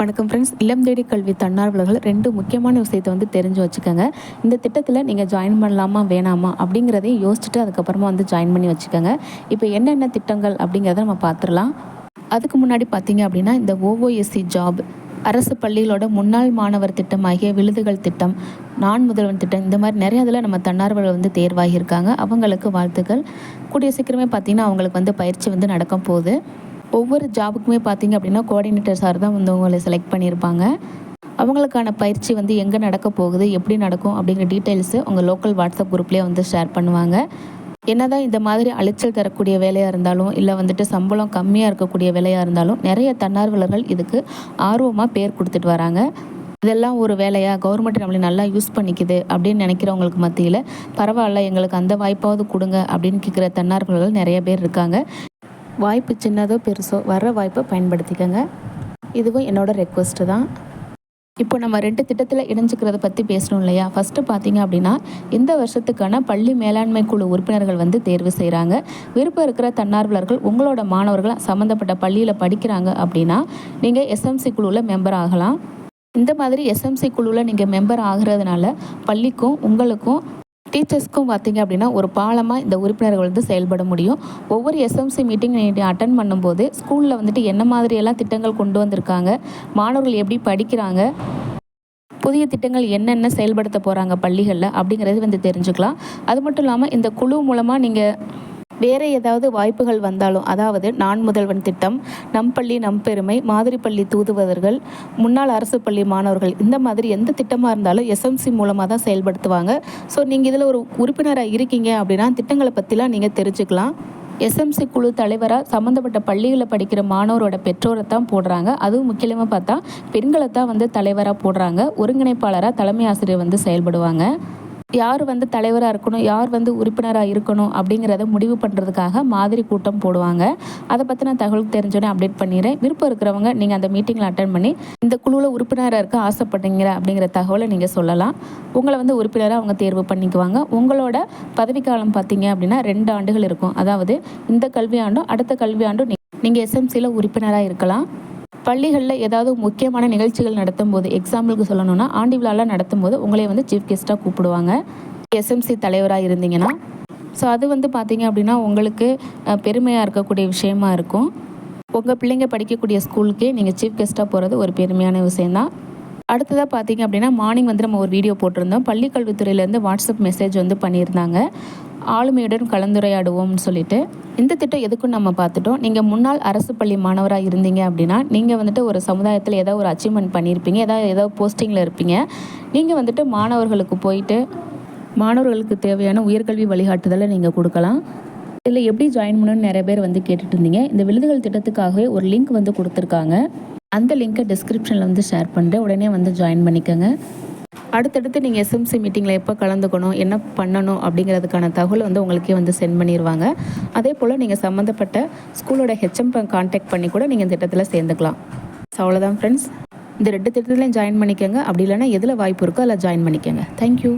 வணக்கம் ஃப்ரெண்ட்ஸ் இல்லம் தேடி கல்வி தன்னார்வலர்கள் ரெண்டு முக்கியமான விஷயத்தை வந்து தெரிஞ்சு வச்சுக்கோங்க. இந்த திட்டத்தில் நீங்கள் ஜாயின் பண்ணலாமா வேணாமா அப்படிங்கிறதையும் யோசிச்சுட்டு அதுக்கப்புறமா வந்து ஜாயின் பண்ணி வச்சுக்கோங்க. இப்போ என்னென்ன திட்டங்கள் அப்படிங்கிறத நம்ம பார்த்துடலாம். அதுக்கு முன்னாடி பார்த்தீங்க அப்படின்னா இந்த ஓஓஎஸ்சி ஜாப் அரசு பள்ளிகளோட முன்னாள் மாணவர் திட்டம் ஆகிய விழுதுகள் திட்டம் நான் முதல்வன் திட்டம் இந்த மாதிரி நிறைய இதில் நம்ம தன்னார்வலர்கள் வந்து தேர்வாகியிருக்காங்க அவங்களுக்கு வாழ்த்துக்கள். கூடிய சீக்கிரமே பார்த்தீங்கன்னா அவங்களுக்கு வந்து பயிற்சி வந்து நடக்க போகுது. ஒவ்வொரு ஜாபுக்குமே பார்த்தீங்க அப்படின்னா கோஆர்டினேட்டர் சார் தான் வந்து உங்களை செலக்ட் பண்ணியிருப்பாங்க. அவங்களுக்கான பயிற்சி வந்து எங்கே நடக்க போகுது எப்படி நடக்கும் அப்படிங்கிற டீட்டெயில்ஸு உங்கள் லோக்கல் வாட்ஸ்அப் குரூப்லேயே வந்து ஷேர் பண்ணுவாங்க. என்னதான் இந்த மாதிரி அலைச்சல் தரக்கூடிய வேலையாக இருந்தாலும் இல்லை வந்துட்டு சம்பளம் கம்மியாக இருக்கக்கூடிய வேலையாக இருந்தாலும் நிறைய தன்னார்வலர்கள் இதுக்கு ஆர்வமாக பேர் கொடுத்துட்டு வராங்க. இதெல்லாம் ஒரு வேலையாக கவர்மெண்ட் நம்மளை நல்லா யூஸ் பண்ணிக்குது அப்படின்னு நினைக்கிறவங்களுக்கு மத்தியில் பரவாயில்ல எங்களுக்கு அந்த வாய்ப்பாவது கொடுங்க அப்படின்னு கேட்குற தன்னார்வலர்கள் நிறைய பேர் இருக்காங்க. வாய்ப்பு சின்னதோ பெருசோ வர்ற வாய்ப்பை பயன்படுத்திக்கங்க. இதுவும் என்னோடய ரெக்வஸ்ட்டு தான். இப்போ நம்ம ரெண்டு திட்டத்தில் இணைஞ்சிக்கிறத பற்றி பேசணும் இல்லையா? ஃபஸ்ட்டு பார்த்தீங்க அப்படின்னா இந்த வருஷத்துக்கான பள்ளி மேலாண்மை குழு உறுப்பினர்கள் வந்து தேர்வு செய்கிறாங்க விருப்பம் இருக்கிற தன்னார்வலர்கள் உங்களோட மாணவர்கள் சம்மந்தப்பட்ட பள்ளியில் படிக்கிறாங்க அப்படின்னா நீங்கள் எஸ்எம்சி குழுவில் மெம்பர் ஆகலாம். இந்த மாதிரி எஸ்எம்சி குழுவில் நீங்கள் மெம்பர் ஆகிறதுனால பள்ளிக்கும் உங்களுக்கும் டீச்சர்ஸ்க்கும் பார்த்திங்க அப்படின்னா ஒரு பாலமாக இந்த உறுப்பினர்கள் வந்து செயல்பட முடியும். ஒவ்வொரு எஸ்எம்சி மீட்டிங் நீங்கள் அட்டன் பண்ணும்போது ஸ்கூலில் வந்துட்டு என்ன மாதிரியெல்லாம் திட்டங்கள் கொண்டு வந்திருக்காங்க? மாணவர்கள் எப்படி படிக்கிறாங்க? புதிய திட்டங்கள் என்னென்ன செயல்படுத்த போகிறாங்க பள்ளிகளில் அப்படிங்கிறது வந்து தெரிஞ்சுக்கலாம். அது மட்டும் இல்லாமல் இந்த குழு மூலமாக நீங்கள் வேறு ஏதாவது வாய்ப்புகள் வந்தாலும் அதாவது நான் முதல்வன் திட்டம் நம் பள்ளி நம் பெருமை மாதிரி பள்ளி தூதுவதர்கள் முன்னாள் அரசு பள்ளி மாணவர்கள் இந்த மாதிரி எந்த திட்டமாக இருந்தாலும் எஸ்எம்சி மூலமாக தான் செயல்படுத்துவாங்க. ஸோ நீங்கள் இதில் ஒரு உறுப்பினராக இருக்கீங்க அப்படின்னா திட்டங்களை பற்றிலாம் நீங்கள் தெரிஞ்சுக்கலாம். எஸ்எம்சி குழு தலைவராக சம்மந்தப்பட்ட பள்ளிகளில் படிக்கிற மாணவரோட பெற்றோரை தான் போடுறாங்க. அதுவும் முக்கியமாக பார்த்தா பெண்களை தான் வந்து தலைவராக போடுறாங்க. ஒருங்கிணைப்பாளராக தலைமை ஆசிரியர் வந்து செயல்படுவாங்க. யார் வந்து தலைவராக இருக்கணும் யார் வந்து உறுப்பினராக இருக்கணும் அப்படிங்கிறத முடிவு பண்ணுறதுக்காக மாதிரி கூட்டம் போடுவாங்க. அதை பற்றி நான் தகவல் தெரிஞ்சோடனே அப்டேட் பண்ணிடுறேன் விருப்பம் இருக்கிறவங்க நீங்கள் அந்த மீட்டிங்கில் அட்டன் பண்ணி இந்த குழுவில் உறுப்பினராக இருக்க ஆசைப்படுறீங்க அப்படிங்கிற தகவலை நீங்கள் சொல்லலாம். உங்களை வந்து உறுப்பினராக அவங்க தேர்வு பண்ணிக்குவாங்க. உங்களோட பதவிக்காலம் பார்த்தீங்க அப்படின்னா ரெண்டு ஆண்டுகள் இருக்கும். அதாவது இந்த கல்வியாண்டும் அடுத்த கல்வியாண்டும் நீங்கள் எஸ்எம்சியில் உறுப்பினராக இருக்கலாம். பள்ளிகளில் ஏதாவது முக்கியமான நிகழ்ச்சிகள் நடத்தும் போது எக்ஸாம்பிளுக்கு சொல்லணும்னா ஆண்டி விழாலாம் நடத்தும் போது உங்களை வந்து சீஃப் கெஸ்ட்டாக கூப்பிடுவாங்க. எஸ்எம்சி தலைவராக இருந்தீங்கன்னா ஸோ அது வந்து பார்த்தீங்க அப்படின்னா உங்களுக்கு பெருமையாக இருக்கக்கூடிய விஷயமா இருக்கும். உங்கள் பிள்ளைங்க படிக்கக்கூடிய ஸ்கூலுக்கே நீங்கள் சீஃப் கெஸ்ட்டாக போகிறது ஒரு பெருமையான விஷயந்தான் அடுத்ததாக பார்த்தீங்க அப்படின்னா மார்னிங் வந்து நம்ம ஒரு வீடியோ போட்டிருந்தோம். பள்ளிக்கல்வித்துறையிலேருந்து வாட்ஸ்அப் மெசேஜ் வந்து பண்ணியிருந்தாங்க. ஆளுமையுடன் கலந்துரையாடுவோம்னு சொல்லிட்டு இந்த திட்டம் எதுக்கும் நம்ம பார்த்துட்டோம். நீங்கள் முன்னாள் அரசு பள்ளி மாணவராக இருந்தீங்க அப்படின்னா நீங்கள் வந்துட்டு ஒரு சமுதாயத்தில் ஏதோ ஒரு அச்சீவ்மெண்ட் பண்ணியிருப்பீங்க ஏதாவது ஏதோ போஸ்டிங்கில் இருப்பீங்க. நீங்கள் வந்துட்டு மாணவர்களுக்கு போயிட்டு மாணவர்களுக்கு தேவையான உயர்கல்வி வழிகாட்டுதலை நீங்கள் கொடுக்கலாம். இதில் எப்படி ஜாயின் பண்ணணும்னு நிறைய பேர் வந்து கேட்டுட்டு இருந்தீங்க. இந்த விருதுகள் திட்டத்துக்காகவே ஒரு லிங்க் வந்து கொடுத்துருக்காங்க. அந்த லிங்க்கை டிஸ்கிரிப்ஷனில் வந்து ஷேர் பண்ணுறேன் உடனே வந்து ஜாயின் பண்ணிக்கோங்க. அடுத்தடுத்து நீங்கள் எஸ்எம்சி மீட்டிங்கில் எப்போ கலந்துக்கணும் என்ன பண்ணணும் அப்படிங்கிறதுக்கான தகவல் வந்து உங்களுக்கே வந்து சென்ட் பண்ணிடுவாங்க அதே போல் நீங்கள் சம்மந்தப்பட்ட ஸ்கூலோட ஹெச்எம் கான்டாக்ட் பண்ணி கூட நீங்கள் இந்த திட்டத்தில் சேர்ந்துக்கலாம். ஸோ அவ்வளோதான் ஃப்ரெண்ட்ஸ் இந்த ரெண்டு திட்டத்துலையும் ஜாயின் பண்ணிக்கோங்க. அப்படி இல்லைனா எதில் வாய்ப்பு இருக்கோ அதில் ஜாயின் பண்ணிக்கோங்க. தேங்க்யூ